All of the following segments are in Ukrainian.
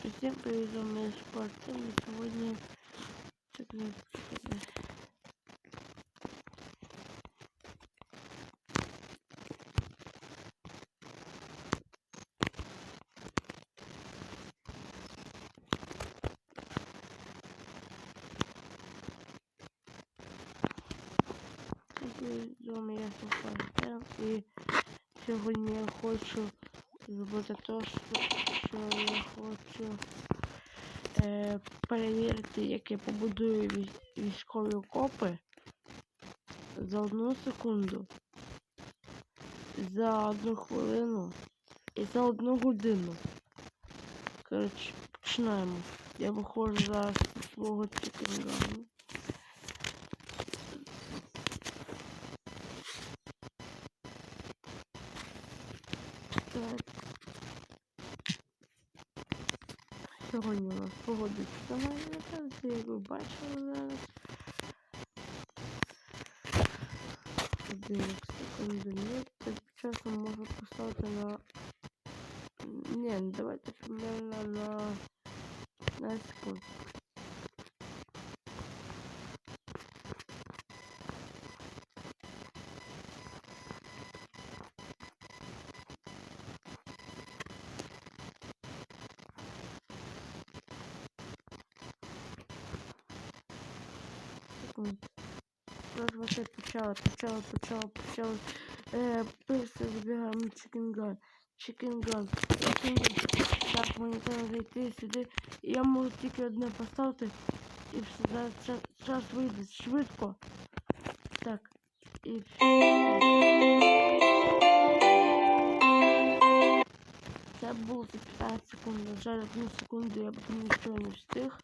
Всем привет, Спартан, и сегодня... Так, э, З вами я Спартан, і сьогодні я хочу зробити те, що, я хочу е, перевірити, як я побудую вій- військові окопи за одну секунду, за одну хвилину і за одну годину. Коротше, починаємо. Я виходжу зі свого чекінгану. Так. Сьогодні у нас погода чудова, як ви бачили зараз. Один секунду ні. Так часом можу поставити на. Ні, ну давайте примерно на. На секунду. Секунду. Раз все почало, почало, почало, почало. Е, пише, забігаємо чекінган. Чекінган. Так, мені треба зайти сюди. Я можу тільки одне поставити. І все, зараз час, час вийде швидко. Так. І. Це було за 15 секунд. Жаль, одну секунду я б нічого не встиг.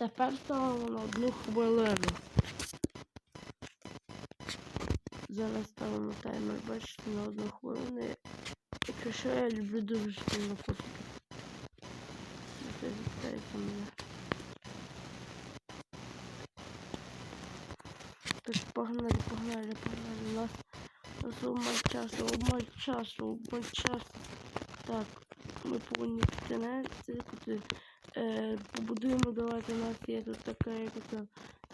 Тепер ставимо на одну хвилину. Зараз ставимо таймер, бачите, на одну хвилину. Якщо що, я люблю дуже сильно котики. Це вітається мене. Так, погнали, погнали, погнали. У нас, у нас обмаль часу, обмаль часу, обмаль часу. Так, ми повинні піти на це куди. Е, побудуємо, давайте у нас є тут така, як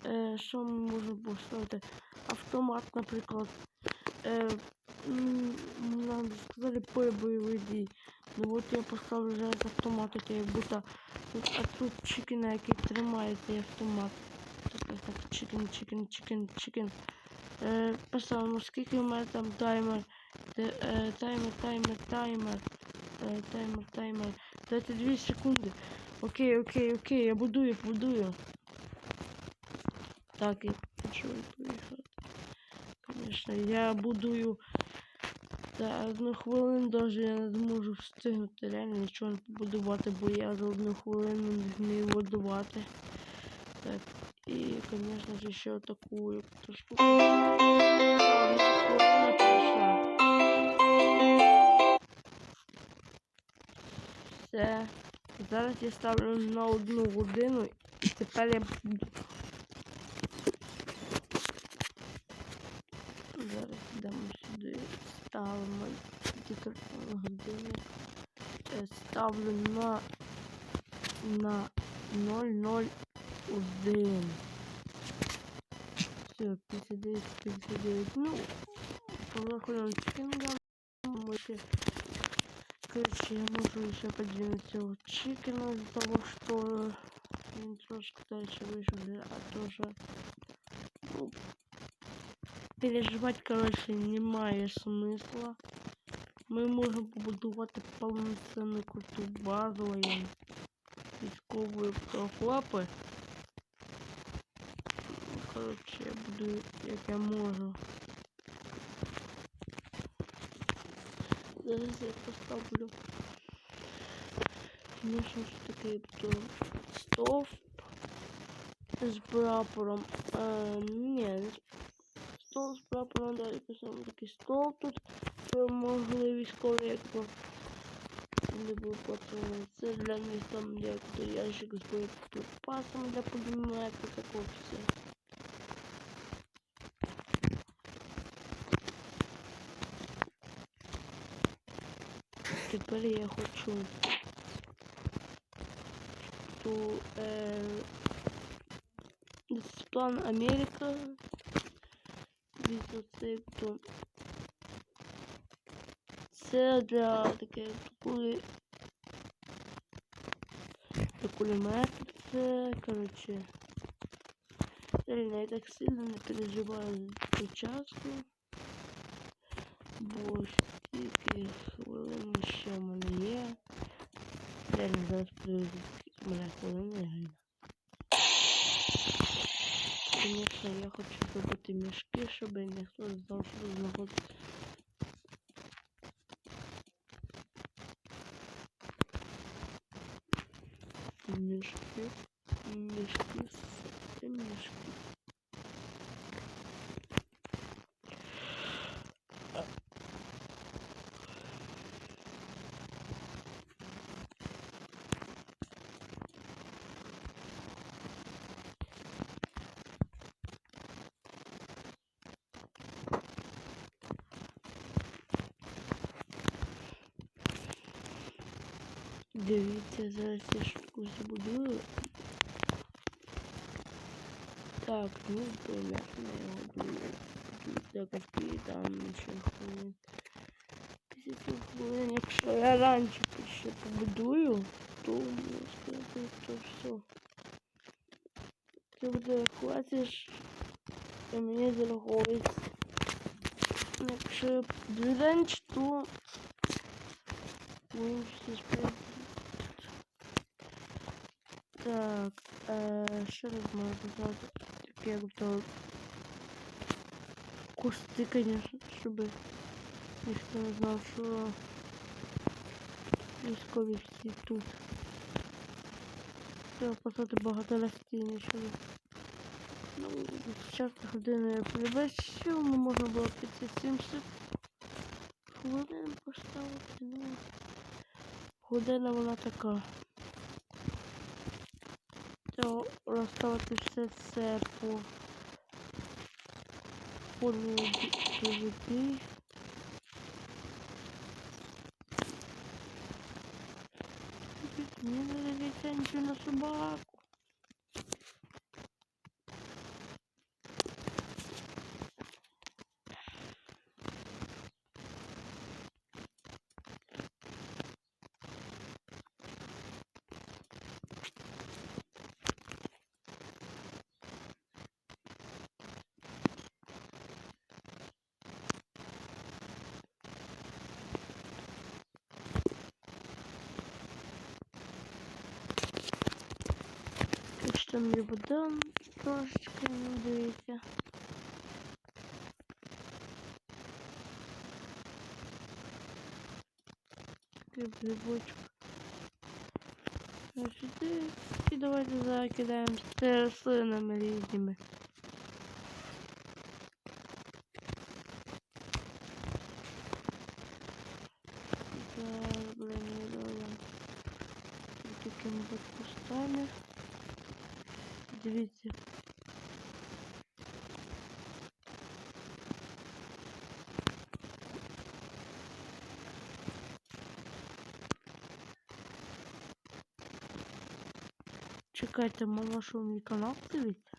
е, що ми можемо поставити? Автомат, наприклад. Е, нам сказали поле бойових дій. Ну от я поставлю зараз автомат, який як будто. А тут чекіна, який тримає цей автомат. Так, так, чекен, чекен, чекен, чекен. Е, поставимо, скільки у мене там таймер. Е, таймер, таймер, таймер. Е, таймер, таймер. Дайте 2 секунди. Окей, окей, окей, я будую, будую. Так, я хочу поїхати. Конечно, я будую за одну хвилину даже я не зможу встигнути реально нічого не побудувати, бо я за одну хвилину не будувати. Так, і, конечно же, ще таку яку штуку. Все. Зараз я ставлю на одну годину і тепер я буду. Зараз йдемо сюди, ставимо годину. Е, Ставлю на на 001. Все, 59, 59. Ну, чекінгом. Ми ще Короче, я можу еще подвинуть его чикена из-за того, что він трошки дальше вышел, а тоже ну, переживать, короче, немає смисла. Ми можемо побудувати повноцінну круту базу воєнну. Військової окопи. Ну, Короче, я буду як я можу. Зараз я поставлю. Конечно ж таки то стовп з прапором. Е, ні, стовп з прапором далі писаємо такий стовп тут, щоб могли військові якби не було патрони. Це для них там як ящик з боєприпасами для пулемета, такого все. Тепер я хочу то е, план Америка. Дивіться, це для таке, коли для кулемет. Це, коротше, реально я так сильно не переживаю за часто. Бо стільки ще в мене є. Реально зараз привезуть в мене хвилини реально. Конечно, я хочу зробити мішки, щоб ніхто не знав, що знаходиться. Мішки, мішки, мішки. Дивіться, зараз я штуку забудую. Так, ну понятно, я думаю. Якось там ще хвилин. Тисячу хвилин, якщо я раніше ще побудую, то можна сказати, то все. Це буде рахуватися, що мені зараховується. Якщо я раніше, то будемо все справді. Так, е, що тут можна? Так як то кусти, конечно, щоб ніхто не знав, що військові тут. Треба посадити багато растіння, щоб ну, зараз години прибачив, ну можна було 570 хвилин поставити, ну година вона така. Треба розставити все це по формі DVD. Мені не дивиться нічого на собаку. там є вода трошечки, ну дивіться. Такий грибочок. А сюди і давайте закидаємо з рослинами різними. Дивіться. Чекайте, мама, що мій канал дивиться?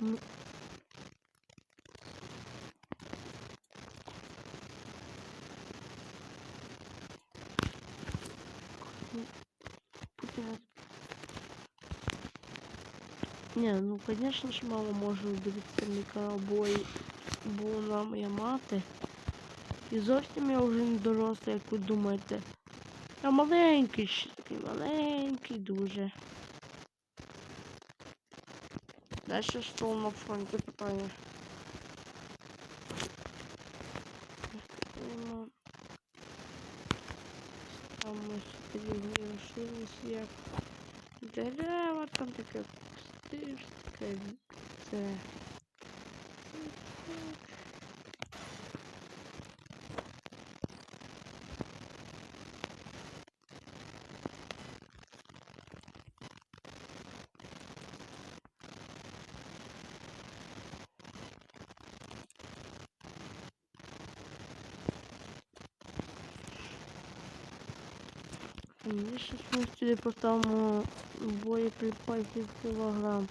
Ну. Ну, потерял. Не, ну конечно ж мама може дивитися мій канал, бо, бо вона моя мати. І зовсім я вже не доросла, як ви думаєте. Я маленький ще такий маленький дуже. Дальше що на фронті питання. Там ось такі лишились як дерева, там таке таке це. Мені щось ми сюди поставимо боєприпасів кілограм.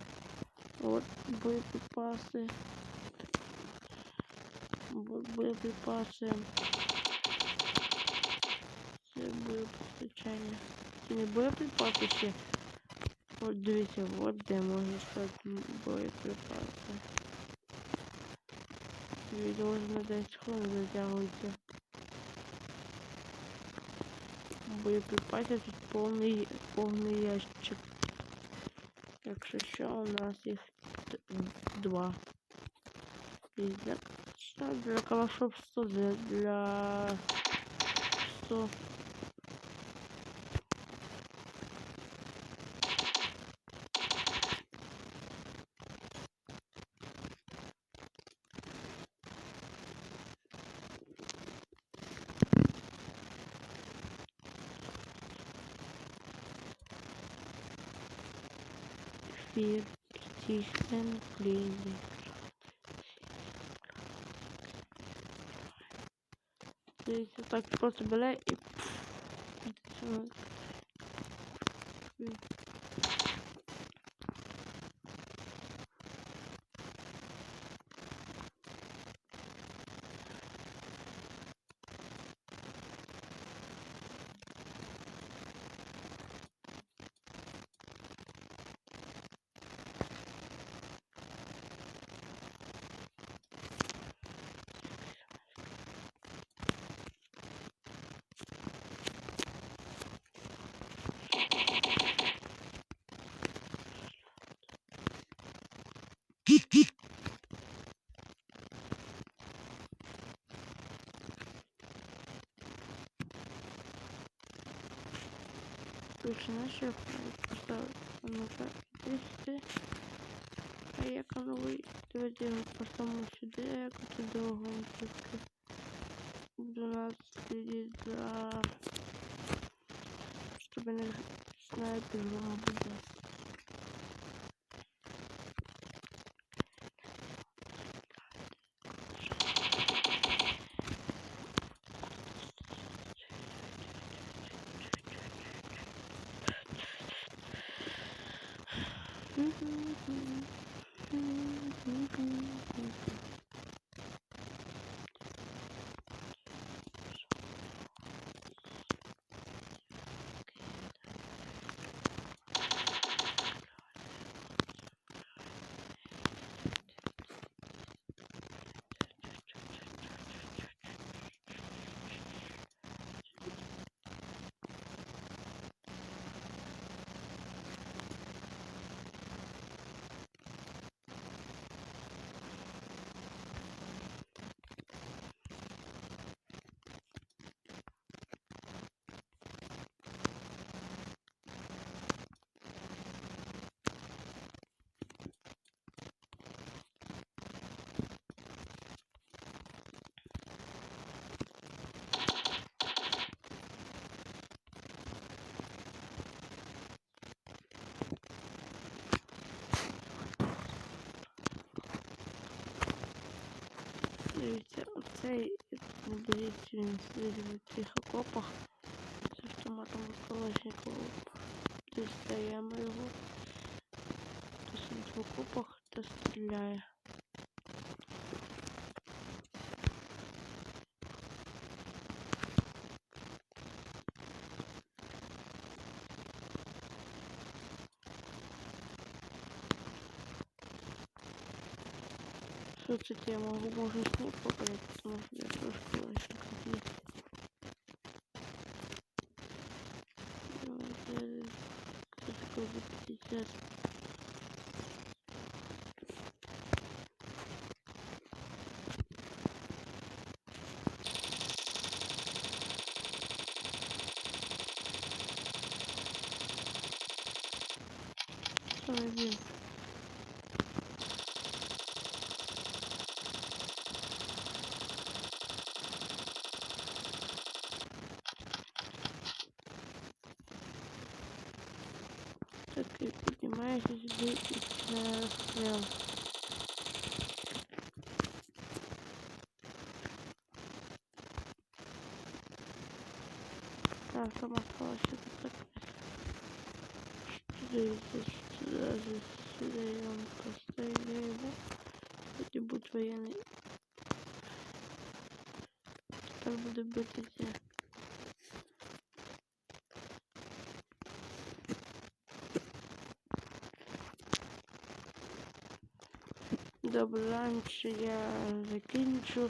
От боєприпаси. Бо- Боєприпаси. Це боєпостачання. Це не боєприпаси ще. От дивіться, от де можна стати боєприпаси. Відео на 10 хвилин затягується. Боєприпасів тут повний, повний ящик. Якщо що, у нас їх д- два. І для, що для калашов 100, для, для 100. Vier Stiefeln Pläne. Дивіться, так просто бере і Точно наші поставити. Ну-ка, десь. А як воно ви давайте його поставимо сюди, як тут довго тільки. До нас слідить за... Щоб не снайпер вам буде. дивіться, він сидить в цих окопах з автоматом Калашникова. Дістаємо його. То сидить в окопах та стріляє. Що це я можу, можу снег показати, тому що Це таке за 50. Що він? Так і піднімаєшся сюди і починає розстріл. Так, там осталось это так. Сюда, сюда, сюда, сюда я вам поставлю его. Вроде будет военный. Тепер буде битися. Добре, я закінчу.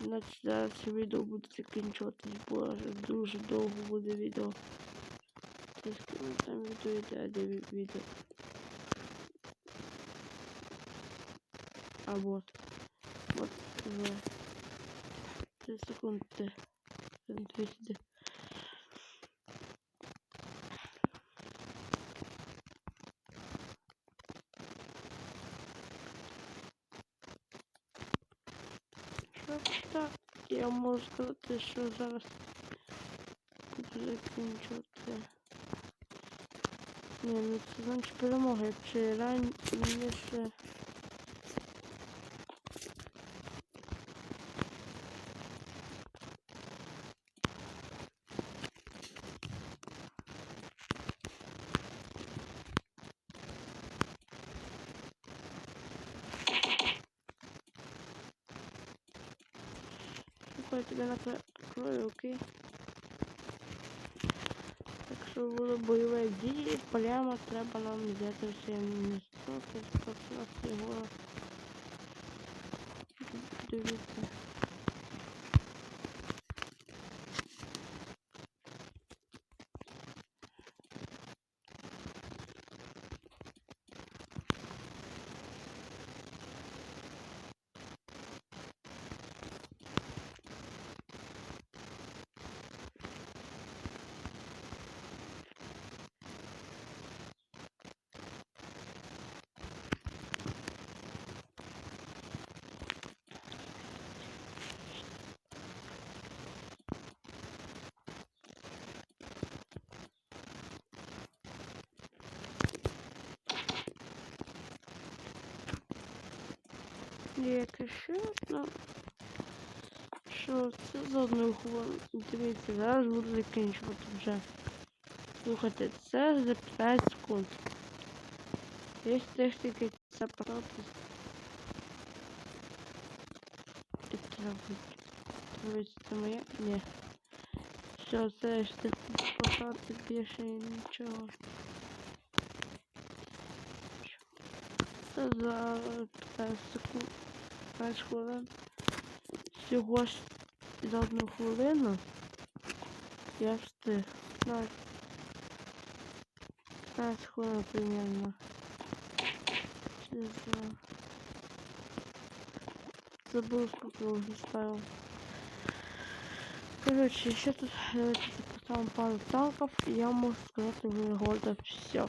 Значить зараз відео буде закінчуватись, бо дуже довго буде відео. Там відео йде, де ві- відео. А вот. Вот в 3 секунди. 200. Що так? Я можу сказати, що зараз буду закінчувати. Ні, ну це значить перемога, якщо раніше. Слухай, тебе накрою, окей? Так що було бойове дії, прямо треба нам взяти все місто, тобто у нас його дивіться. Яке ще одно. Що це за одну хвилину? Дивіться, зараз буду закінчувати вже. Слухайте, це за 15 секунд. Є техніки це просто. І травить. Травить це моє? Ні. Все, це ж посадки більше нічого. Це за 15 секунд. 5 хвилин. Всього ж за одну хвилину я встиг. 15, 15 хвилин примерно. Забыл, сколько уже ставил. Короче, еще тут давайте поставим пару танков, и я могу сказать уже года все.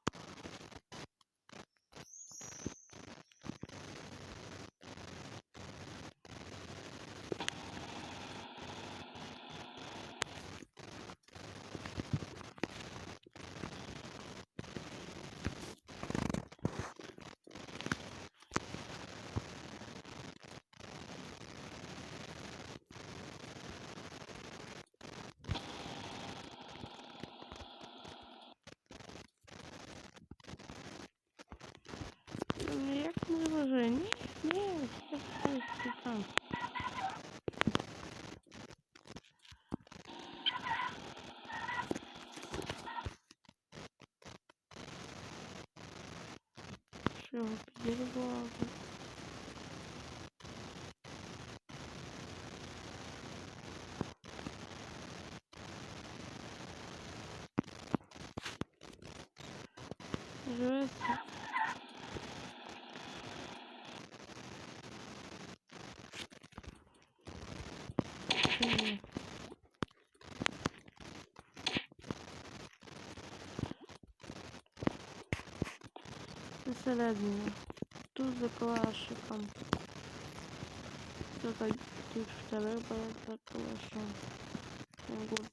Що його підірвало? Живеться. Ні. Всередину. Тут за калашиком. Только тут второй боец за калашом. Я говорю,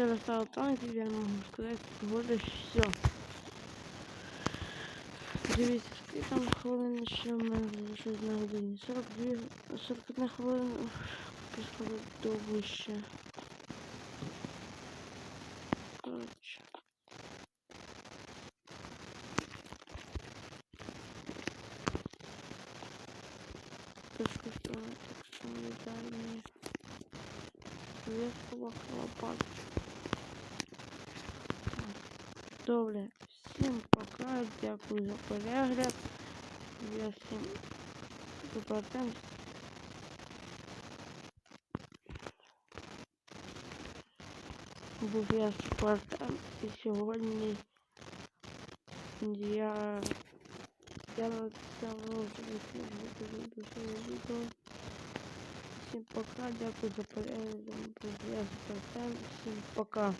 Все расстало там, теперь могу сказать всего лишь все. Дивіться, скільки там хвилин ще в мене залишилось на годині. 42, 41 хвилина пішла до вище. Коротше. Безкоштовно, так що не дай мені весело хлопати. Добре, всім пока, дякую за перегляд. Я всім побачимось. Був я Спартан і сьогодні я я на цьому дуже відео. Всім пока, дякую за перегляд. Був я Спартан, всім пока.